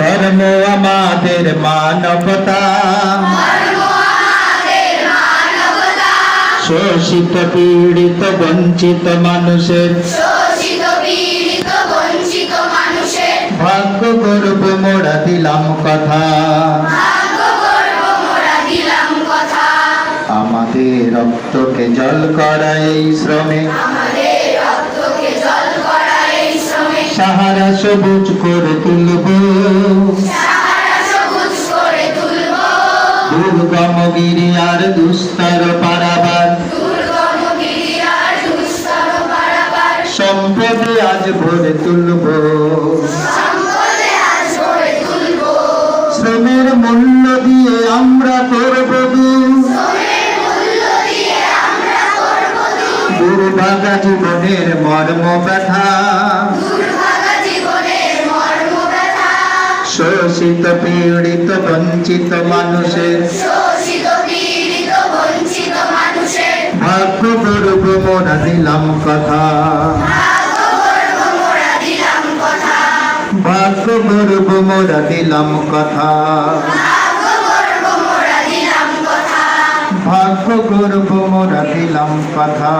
ধর্ম আমাদের মানবতা। শোষিত পীড়িত বঞ্চিত মানুষের। ভাগ্য গর্ব মোড়া দিলাম কথা। মোরা দিলাম কথা। আমাদের রক্তকে জল করা এই শ্রমে। সাহারা সবুজ করে তুলব। সাহারা সবুজ দুর্গম গিরি আর দুস্তর পারাবার সম্পদে আজ ভরে তুলব। শ্রমের মূল্য দিয়ে আমরা করব দুর্ভাগা জীবনের মর্ম ব্যথা শোষিত পীড়িত বঞ্চিত মানুষের ভাগ্য গর্ব মোরা দিলাম কথা ভাগ্য গর্ব মোরা দিলাম কথা ভাগ্য গর্ব মোরা দিলাম কথা